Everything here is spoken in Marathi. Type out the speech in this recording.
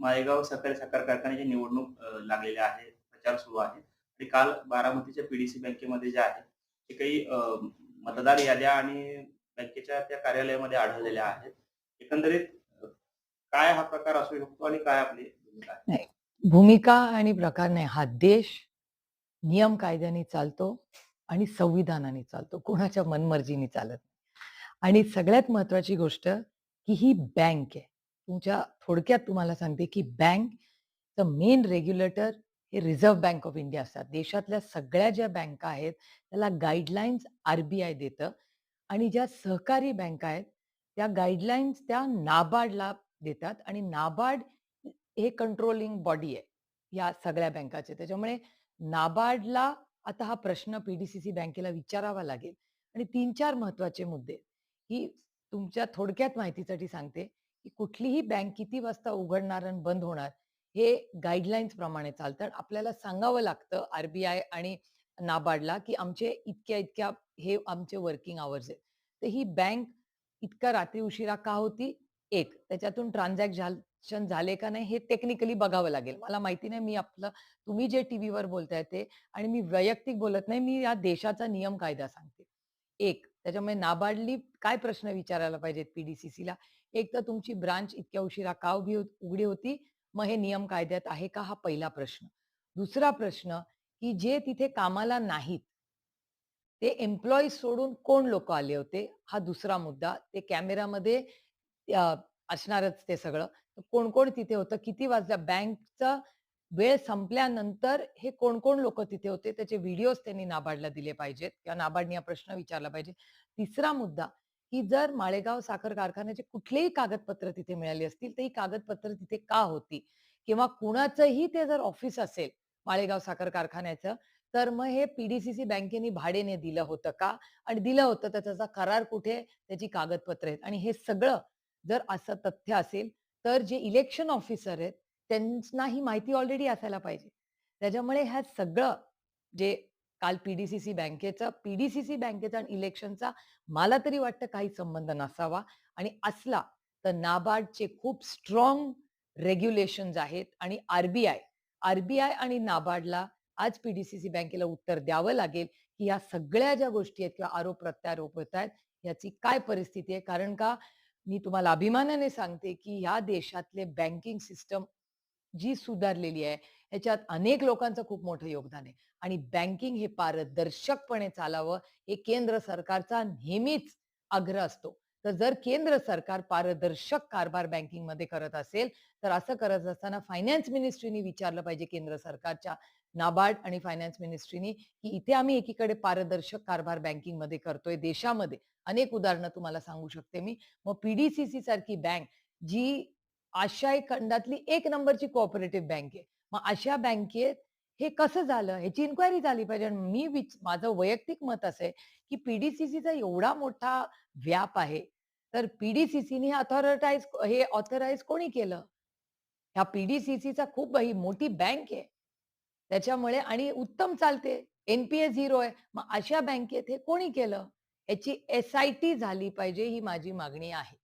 माळेगाव सहकारी साखर कारखान्याची निवडणूक लागलेली आहे. प्रचार सुरू आहे. आणि काल बारामतीच्या पीडीसी बँकेमध्ये जे आहे, ते काही मतदार याद्या आणि बँकेच्या त्या कार्यालयामध्ये आढळलेल्या आहेत. एकंदरीत काय हा प्रकार असू शकतो आणि काय आपली भूमिका आहे? नाही. भूमिका आणि प्रकार नाही. हा देश नियम कायद्याने चालतो आणि संविधानाने चालतो. कोणाच्या मनमर्जीने चालत नाही. आणि सगळ्यात महत्वाची गोष्ट, की ही बँक आहे. तुमच्या थोडक्यात तुम्हाला सांगते, की बँकचं मेन रेग्युलेटर हे रिझर्व्ह बँक ऑफ इंडिया असतात. देशातल्या सगळ्या ज्या बँका आहेत, त्याला गाईडलाईन्स आर-बी-आय देतं आणि ज्या सहकारी बँका आहेत, त्या गाईडलाईन्स त्या नाबार्डला देतात आणि नाबार्ड हे कंट्रोलिंग बॉडी आहे, या सगळ्या बँकाचे. त्याच्यामुळे नाबार्डला आता हा प्रश्न पी-डी-सी-सी बँकेला विचारावा लागेल आणि तीन चार महत्त्वाचे मुद्दे, ही तुमच्या थोडक्यात माहितीसाठी सांगते, की कुठलीही बँक किती वाजता उघडणार आणि बंद होणार, हे गाईडलाईन्स प्रमाणे चालतं. आणि आपल्याला सांगावं लागतं आरबीआय आणि नाबार्डला, की आमचे इतक्या-इतक्या हे आमचे वर्किंग आवर्स आहेत. तर ही बँक इतका रात्री उशिरा का होती? एक त्याच्यातून ट्रान्झॅक्शन झाले का नाही हे टेक्निकली बघावं लागेल. मला माहिती नाही मी आपलं तुम्ही जे टीव्हीवर बोलताय ते आणि मी वैयक्तिक बोलत नाही. मी या देशाचा नियम कायदा सांगते. एक त्याच्यामुळे नाबार्डली काय प्रश्न विचारायला पाहिजेत पीडीसीसीला एक तर तुमची ब्रांच इतक्या उशिरा का उभी उघडी होती? मग हे नियम कायद्यात आहे का? हा पहिला प्रश्न. दुसरा प्रश्न, की जे तिथे कामाला नाहीत, ते एम्प्लॉईज सोडून कोण लोक आले होते? हा दुसरा मुद्दा. ते कॅमेरामध्ये असणारच ते सगळं. कोण-कोण तिथे होतं? किती वाजल्या? बँकचा वेळ संपल्यानंतर हे कोण-कोण लोक तिथे होते? त्याचे व्हिडिओज त्यांनी नाबार्डला दिले पाहिजेत किंवा नाबार्डने हा प्रश्न विचारला पाहिजे. तिसरा मुद्दा, की जर माळेगाव साखर कारखान्याचे कुठलेही कागदपत्र तिथे मिळाली असतील, तर ही कागदपत्र तिथे का होती? किंवा कुणाचंही ते जर ऑफिस असेल माळेगाव साखर कारखान्याचं, तर मग हे पीडीसीसी बँकेने भाडेने दिलं होतं का? आणि दिलं होतं तर त्याचा करार कुठे? त्याची कागदपत्र आहेत. आणि हे सगळं जर असं तथ्य असेल, तर जे इलेक्शन ऑफिसर आहेत, त्यांना ही माहिती ऑलरेडी असायला पाहिजे. त्याच्यामुळे ह्या सगळं जे काल पीडीसीसी बँकेचा पीडीसीसी बँकेचं बँकेचा आणि इलेक्शनचा मला तरी वाटतं काही संबंध नसावा आणि असला तर नाबार्डचे खूप स्ट्रॉंग रेग्युलेशन्स आहेत आणि आरबीआय आरबीआय आणि नाबार्डला आज पीडीसीसी बँकेला उत्तर द्यावं लागेल, की या सगळ्या ज्या गोष्टी आहेत किंवा आरोप-प्रत्यारोप होत आहेत, याची काय परिस्थिती आहे? कारण का मी तुम्हाला अभिमानाने सांगते, की ह्या देशातले बँकिंग सिस्टम जी सुधारलेली आहे, ह्याच्यात अनेक लोकांचं खूप मोठं योगदान आहे. आणि बँकिंग हे पारदर्शकपणे चालावं, हे केंद्र सरकारचा नेहमीच आग्रह असतो. तर जर केंद्र सरकार पारदर्शक कारभार बँकिंगमध्ये करत असेल, तर असं करत असताना फायनान्स मिनिस्ट्रीनी विचारलं पाहिजे केंद्र सरकारच्या नाबार्ड आणि फायनान्स मिनिस्ट्रीनी, की इथे आम्ही एकीकडे पारदर्शक कारभार बँकिंगमध्ये करतोय देशामध्ये. अनेक उदाहरणं तुम्हाला सांगू शकते मी. मग पीडीसीसी सारखी बँक जी आशियाई खंडातली एक नंबरची कोऑपरेटिव्ह बँक आहे. मग अशा बँकेत हे कसं झालं? ह्याची इन्क्वायरी झाली पाहिजे. मी विच माझं वैयक्तिक मत असं आहे, की पीडीसीसीचा एवढा मोठा व्याप आहे, तर पीडीसीसीने ऑथॉरिटाईज हे ऑथराईज कोणी केलं? ह्या पीडीसीसीचा खूप ही मोठी बँक आहे. त्याच्यामुळे आणि उत्तम चालते. एन-पी-ए 0 आहे. मग अशा बँकेत हे कोणी केलं? याची एस-आय-टी झाली पाहिजे ही माझी मागणी आहे.